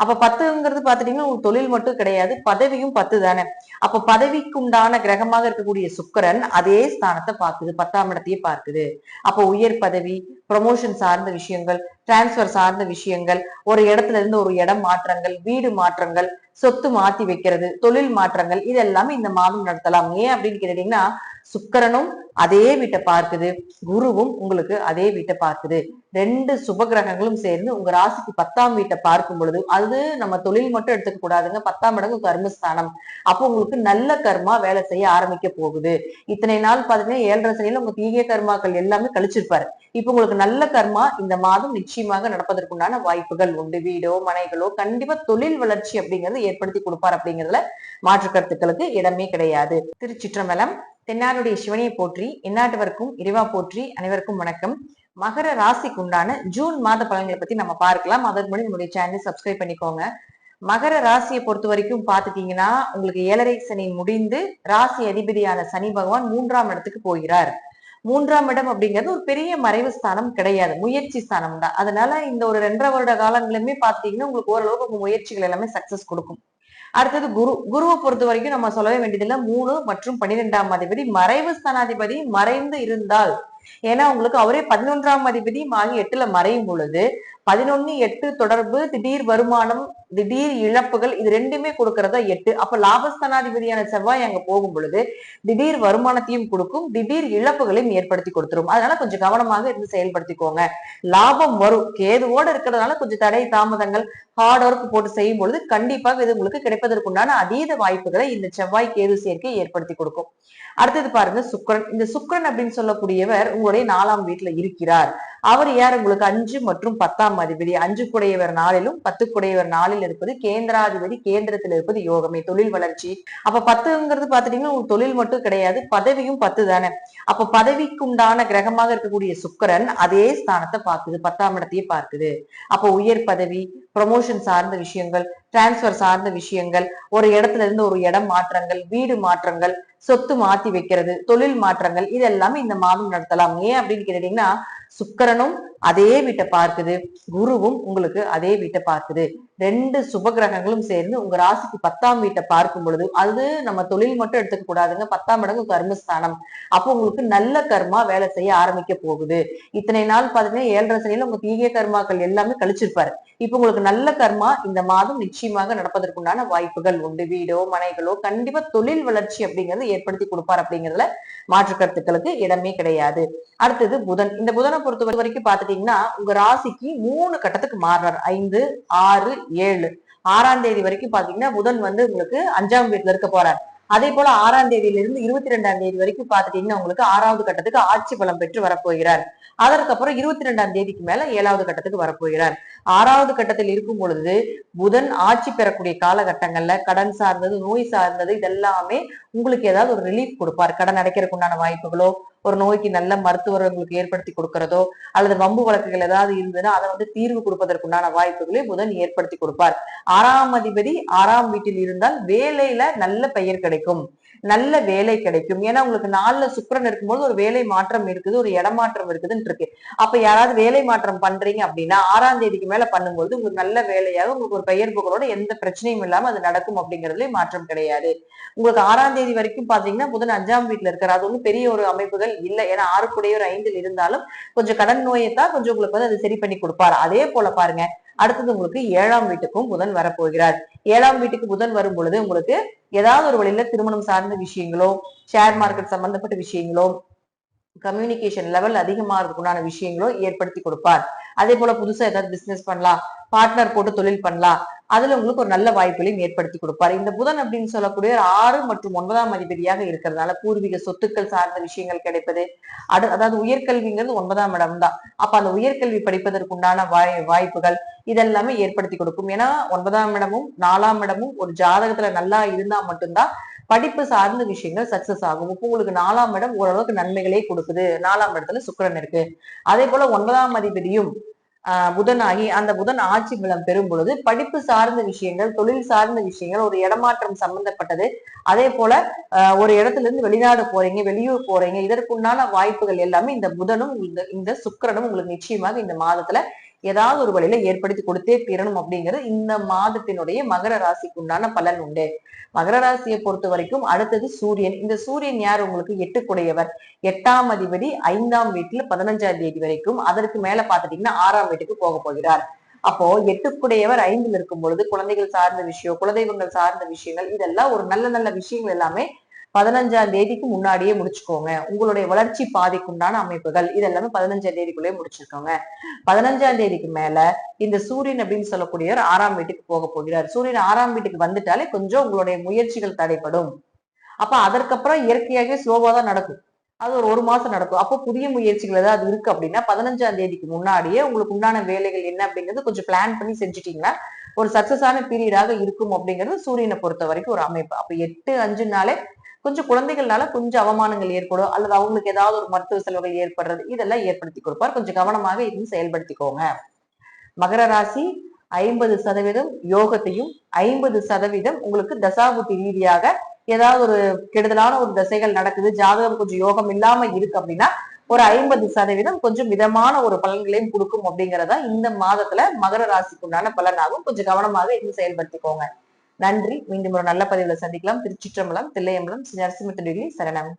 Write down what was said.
அப்ப பத்துங்கிறது பாத்துட்டீங்கன்னா உங்க தொழில் மட்டும் கிடையாது பதவியும் பத்து தானே அப்ப பதவிக்கு உண்டான கிரகமாக இருக்கக்கூடிய சுக்கரன் அதே ஸ்தானத்தை பார்க்குது பத்தாம் இடத்தையே பார்க்குது. அப்ப உயர் பதவி ப்ரொமோஷன் சார்ந்த விஷயங்கள் டிரான்ஸ்பர் சார்ந்த விஷயங்கள் ஒரு இடத்துல இருந்து ஒரு இடம் மாற்றங்கள் வீடு மாற்றங்கள் சொத்து மாத்தி வைக்கிறது தொழில் மாற்றங்கள் இது எல்லாமே இந்த மாதம் நடத்தலாம். ஏன் அப்படின்னு கேட்டீங்கன்னா சுக்கரனும் அதே வீட்டை பார்க்குது. குருவும் உங்களுக்கு அதே வீட்டை பார்க்குது. ரெண்டு சுப கிரகங்களும் சேர்ந்து உங்க ராசிக்கு பத்தாம் வீட்டை பார்க்கும் பொழுது அது நம்ம தொழில் மட்டும் எடுத்துக்க கூடாதுங்க. பத்தாம் இடங்கு கர்மஸ்தானம். அப்போ உங்களுக்கு நல்ல கர்மா வேலை செய்ய ஆரம்பிக்க போகுது. இத்தனை நாள் பாத்தீங்கன்னா ஏழரை சனியில உங்க தீய கர்மாக்கள் எல்லாமே கழிச்சிருப்பாரு. இப்ப உங்களுக்கு நல்ல கர்மா இந்த மாதம் நிச்சயமாக நடப்பதற்குண்டான வாய்ப்புகள் உண்டு. வீடோ மனைகளோ கண்டிப்பா தொழில் வளர்ச்சி அப்படிங்கறது ஏற்படுத்தி கொடுப்பார் அப்படிங்கறதுல மாற்று கருத்துக்களுக்கு இடமே கிடையாது. திருச்சிற்றம்பலம் தென்னாருடைய சிவனையை போற்றி எந்நாட்டவருக்கும் இறைவா போற்றி அனைவருக்கும் வணக்கம். மகர ராசிக்கு உண்டான ஜூன் மாத பலன்களை பத்தி நம்ம பார்க்கலாம். அதற்கு முன்னாடி நம்முடைய சேனலை சப்ஸ்கிரைப் பண்ணிக்கோங்க. மகர ராசியை பொறுத்த வரைக்கும் பாத்துட்டீங்கன்னா உங்களுக்கு ஏழரை சனி முடிந்து ராசி அதிபதியான சனி பகவான் மூன்றாம் இடத்துக்கு போகிறார். மூன்றாம் இடம் அப்படிங்கிறது ஒரு பெரிய மறைவு ஸ்தானம் கிடையாது. முயற்சி ஸ்தானம் தான் அதனால இந்த ஒரு ரெண்டரை வருட காலங்களுமே பாத்தீங்கன்னா உங்களுக்கு ஓரளவுக்கு உங்க முயற்சிகள் எல்லாமே சக்சஸ் கொடுக்கும். அடுத்தது குரு. குருவை பொறுத்த வரைக்கும் நம்ம சொல்லவே வேண்டியதில்லை. மூணு மற்றும் பன்னிரெண்டாம் அதிபதி மறைவு ஸ்தானாதிபதி மறைந்து இருந்தால். ஏன்னா உங்களுக்கு அவரே பதினொன்றாம் அதிபதி ஆகி எட்டுல மறையும் பொழுது பதினொன்னு எட்டு தொடர்பு திடீர் வருமானம் திடீர் இழப்புகள் இது ரெண்டுமே கொடுக்கறதா எட்டு. அப்ப லாபஸ்தானாதிபதியான செவ்வாய் அங்க போகும் பொழுது திடீர் வருமானத்தையும் கொடுக்கும் திடீர் இழப்புகளையும் ஏற்படுத்தி கொடுத்துரும். அதனால கொஞ்சம் கவனமாக இருந்து செயல்படுத்திக்கோங்க. லாபம் வரும். கேதுவோட இருக்கிறதுனால கொஞ்சம் தடை தாமதங்கள் ஹார்ட் ஒர்க் போட்டு செய்யும் பொழுது கண்டிப்பாக இது உங்களுக்கு கிடைப்பதற்குண்டான அதீத வாய்ப்புகளை இந்த செவ்வாய் கேது சேர்க்கை ஏற்படுத்தி கொடுக்கும். அடுத்தது பாருங்க சுக்கரன். இந்த சுக்கரன் அப்படின்னு சொல்லக்கூடியவர் உங்களுடைய நாலாம் வீட்டுல இருக்கிறார். அவர் யார்? உங்களுக்கு அஞ்சு மற்றும் பத்தாம் அதிபதி. அஞ்சு குடையவர் நாளிலும் பத்து குடையவர் நாளில் இருப்பது கேந்திராதிபதி கேந்திரத்தில் இருப்பது யோகமே தொழில் வளர்ச்சி. அப்ப பத்துங்கிறது பாத்துட்டீங்கன்னா உங்களுக்கு தொழில் மட்டும் கிடையாது பதவியும் பத்து தானே. அப்ப பதவிக்குண்டான கிரகமாக இருக்கக்கூடிய சுக்கரன் அதே ஸ்தானத்தை பார்க்குது பத்தாம் இடத்தையே பார்க்குது. அப்ப உயர் பதவி ப்ரொமோஷன் சார்ந்த விஷயங்கள் டிரான்ஸ்பர் சார்ந்த விஷயங்கள் ஒரு இடத்துல இருந்து ஒரு இடம் மாற்றங்கள் வீடு மாற்றங்கள் சொத்து மாத்தி வைக்கிறது தொழில் மாற்றங்கள் இது எல்லாமே இந்த மாதம் நடத்தலாம். ஏன் அப்படின்னு கேட்டீங்கன்னா சுக்கரனும் அதே வீட்டை பார்க்குது. குருவும் உங்களுக்கு அதே வீட்டை பார்க்குது. ரெண்டு சுப கிரகங்களும் சேர்ந்து உங்க ராசிக்கு பத்தாம் வீட்டை பார்க்கும் பொழுது அது நம்ம தொழில் மட்டும் எடுத்துக்க கூடாதுங்க. பத்தாம் இடங்கு கர்மஸ்தானம். அப்போ உங்களுக்கு நல்ல கர்மா வேலை செய்ய ஆரம்பிக்க போகுது. இத்தனை நாள் பாத்தீங்கன்னா ஏழரை சனியில உங்க தீய கர்மாக்கள் எல்லாமே கழிச்சிருப்பாரு. இப்ப உங்களுக்கு நல்ல கர்மா இந்த மாதம் நிச்சயமாக நடப்பதற்குண்டான வாய்ப்புகள் உண்டு. வீடோ மனைகளோ கண்டிப்பா தொழில் வளர்ச்சி அப்படிங்கறது ஏற்படுத்தி கொடுப்பார் அப்படிங்கறதுல மாற்று கருத்துக்களுக்கு இடமே கிடையாது. அடுத்தது புதன். இந்த புதனை பொறுத்த வரைக்கும் பாத்துட்டீங்கன்னா உங்க ராசிக்கு மூணு கட்டத்துக்கு மாறுறாரு. ஐந்து ஆறு ஏழு. ஆறாம் தேதி வரைக்கும் பாத்தீங்கன்னா புதன் வந்து உங்களுக்கு அஞ்சாம் வீட்டுல இருக்க போறார். அதே போல ஆறாம் தேதியில இருந்து இருபத்தி ரெண்டாம் தேதி வரைக்கும் பாத்துட்டீங்கன்னா உங்களுக்கு ஆறாவது கட்டத்துக்கு ஆட்சி பலம் பெற்று வரப்போகிறார். அதற்கப்புறம் இருபத்தி ரெண்டாம் தேதிக்கு மேல ஏழாவது கட்டத்துக்கு வரப்போகிறார். ஆறாவது கட்டத்தில் இருக்கும் பொழுது புதன் ஆட்சி பெறக்கூடிய காலகட்டங்கள்ல கடன் சார்ந்தது நோய் சார்ந்தது இதெல்லாமே உங்களுக்கு ஏதாவது ஒரு ரிலீஃப் கொடுப்பார். கடன் அடைக்கிறதுக்கு உண்டான வாய்ப்புகளோ ஒரு நோய்க்கு நல்ல மருத்துவர் உங்களுக்கு ஏற்படுத்தி கொடுக்கறதோ அல்லது வம்பு வழக்குகள் ஏதாவது இருந்ததுன்னா அதை வந்து தீர்வு கொடுப்பதற்குண்டான வாய்ப்புகளை புதன் ஏற்படுத்தி கொடுப்பார். ஆறாம் அதிபதி ஆறாம் வீட்டில் இருந்தால் வேலையில நல்ல பெயர் கிடைக்கும். நல்ல வேலை கிடைக்கும். ஏன்னா உங்களுக்கு நாலுல சுக்கிரன் இருக்கும்போது ஒரு வேலை மாற்றம் இருக்குது ஒரு இடமாற்றம் இருக்குதுன்னு இருக்கு. அப்ப யாராவது வேலை மாற்றம் பண்றீங்க அப்படின்னா ஆறாம் தேதிக்கு மேல பண்ணும்போது உங்களுக்கு நல்ல வேலையாக உங்களுக்கு ஒரு பெயர் புகழோட எந்த பிரச்சனையும் இல்லாம அது நடக்கும் அப்படிங்கறதுலயும் மாற்றம் கிடையாது. உங்களுக்கு ஆறாம் தேதி வரைக்கும் பாத்தீங்கன்னா புதன் அஞ்சாம் வீட்டுல இருக்கிற அது ஒன்றும் பெரிய ஒரு அமைப்புகள் இல்லை. ஏன்னா ஆறுக்குடைய ஒரு ஐந்தில் இருந்தாலும் கொஞ்சம் கடன் நோயைத்தான் கொஞ்சம் உங்களுக்கு வந்து அது சரி பண்ணி கொடுப்பாரு. அதே போல பாருங்க அடுத்தது உங்களுக்கு ஏழாம் வீட்டுக்கும் புதன் வரப்போகிறார். ஏழாம் வீட்டுக்கு புதன் வரும் பொழுது உங்களுக்கு ஏதாவது ஒரு வழியில திருமணம் சார்ந்த விஷயங்களோ ஷேர் மார்க்கெட் சம்பந்தப்பட்ட விஷயங்களோ கம்யூனிகேஷன் லெவல் அதிகமா உண்டான விஷயங்களோ ஏற்படுத்தி கொடுப்பார். அதே போல புதுசா ஏதாவது பிசினஸ் பண்ணலாம் பார்ட்னர் போட்டு தொழில் பண்ணலாம் அதுல உங்களுக்கு ஒரு நல்ல வாய்ப்புகளையும் ஏற்படுத்தி கொடுப்பார். இந்த புதன் அப்படின்னு சொல்லக்கூடிய ஆறு மற்றும் ஒன்பதாம் அதிபதியாக இருக்கிறதுனால பூர்வீக சொத்துக்கள் சார்ந்த விஷயங்கள் கிடைப்பது அடு அதாவது உயர்கல்விங்கிறது ஒன்பதாம் இடம் தான் அப்ப அந்த உயர்கல்வி படிப்பதற்குண்டான வாய் வாய்ப்புகள் இதெல்லாமே ஏற்படுத்தி கொடுக்கும். ஏன்னா ஒன்பதாம் இடமும் நாலாம் இடமும் ஒரு ஜாதகத்துல நல்லா இருந்தா மட்டும்தான் படிப்பு சார்ந்த விஷயங்கள் சக்சஸ் ஆகும். இப்போ உங்களுக்கு நாலாம் இடம் ஓரளவுக்கு நன்மைகளே கொடுக்குது. நாலாம் இடத்துல சுக்கரன் இருக்கு. அதே போல ஒன்பதாம் அதிபதியும் ஆஹ் புதனாகி அந்த புதன் ஆட்சி பலம் பெறும் பொழுது படிப்பு சார்ந்த விஷயங்கள் தொழில் சார்ந்த விஷயங்கள் ஒரு இடமாற்றம் சம்பந்தப்பட்டது. அதே போல ஒரு இடத்துல இருந்து வெளிநாடு போறீங்க வெளியூர் போறீங்க இதற்குண்டான வாய்ப்புகள் எல்லாமே இந்த புதனும் இந்த இந்த உங்களுக்கு நிச்சயமாக இந்த மாதத்துல ஏதாவது ஒரு வழியில ஏற்படுத்தி கொடுத்தே தீரணும் அப்படிங்கிறது இந்த மாதத்தினுடைய மகர ராசிக்கு உண்டான பலன் உண்டு. மகர ராசியை பொறுத்த வரைக்கும் அடுத்தது சூரியன். இந்த சூரியன் யார்? உங்களுக்கு எட்டுக்குடையவர். எட்டாம் அதிபதி ஐந்தாம் வீட்டுல பதினஞ்சாம் தேதி வரைக்கும் அதற்கு மேல பாத்துட்டீங்கன்னா ஆறாம் வீட்டுக்கு போக போகிறார். அப்போ எட்டுக்குடையவர் ஐந்தில் இருக்கும் பொழுது குழந்தைகள் சார்ந்த விஷயம் குலதெய்வங்கள் சார்ந்த விஷயங்கள் இதெல்லாம் ஒரு நல்ல நல்ல விஷயங்கள் எல்லாமே பதினஞ்சாம் தேதிக்கு முன்னாடியே முடிச்சுக்கோங்க. உங்களுடைய வளர்ச்சி பாதிக்குண்டான அமைப்புகள் இதெல்லாமே பதினஞ்சாம் தேதிக்குள்ளேயே முடிச்சிருக்கோங்க. பதினஞ்சாம் தேதிக்கு மேல இந்த சூரியன் அப்படின்னு சொல்லக்கூடியவர் ஆறாம் வீட்டுக்கு போக போகிறார். சூரியன் ஆறாம் வீட்டுக்கு வந்துட்டாலே கொஞ்சம் உங்களுடைய முயற்சிகள் தடைப்படும் அப்ப அதற்கப்புறம் இயற்கையாகவே ஸ்லோவா தான் நடக்கும். அது ஒரு ஒரு மாசம் நடக்கும். அப்போ புதிய முயற்சிகள் ஏதாவது இருக்கு அப்படின்னா பதினஞ்சாம் தேதிக்கு முன்னாடியே உங்களுக்கு உண்டான வேலைகள் என்ன அப்படிங்கிறது கொஞ்சம் பிளான் பண்ணி செஞ்சுட்டீங்கன்னா ஒரு சக்சஸான பீரியடாக இருக்கும் அப்படிங்கிறது சூரியனை பொறுத்த வரைக்கும் ஒரு அமைப்பு. அப்ப எட்டு அஞ்சு நாளே கொஞ்சம் குழந்தைகள்னால கொஞ்சம் அவமானங்கள் ஏற்படும். அல்லது அவங்களுக்கு ஏதாவது ஒரு மருத்துவ செலவுகள் ஏற்படுறது இதெல்லாம் ஏற்படுத்தி கொடுப்பார். கொஞ்சம் கவனமாக இருந்து செயல்படுத்திக்கோங்க. மகர ராசி ஐம்பது சதவீதம் யோகத்தையும் ஐம்பது சதவீதம் உங்களுக்கு தசாபுத்தி ரீதியாக ஏதாவது ஒரு கெடுதலான ஒரு தசைகள் நடக்குது ஜாதகம் கொஞ்சம் யோகம் இல்லாம இருக்கு அப்படின்னா ஒரு ஐம்பது சதவீதம் கொஞ்சம் மிதமான ஒரு பலன்களையும் கொடுக்கும் அப்படிங்கறதா இந்த மாதத்துல மகர ராசிக்கு உண்டான பலனாகும். கொஞ்சம் கவனமாக இருந்து செயல்படுத்திக்கோங்க. நன்றி. மீண்டும் ஒரு நல்ல பதிவுல சந்திக்கலாம். திருச்சிற்றம்பலம் தில்லையம்பலம் ஸ்ரீ நரசிம்ம சரணம்.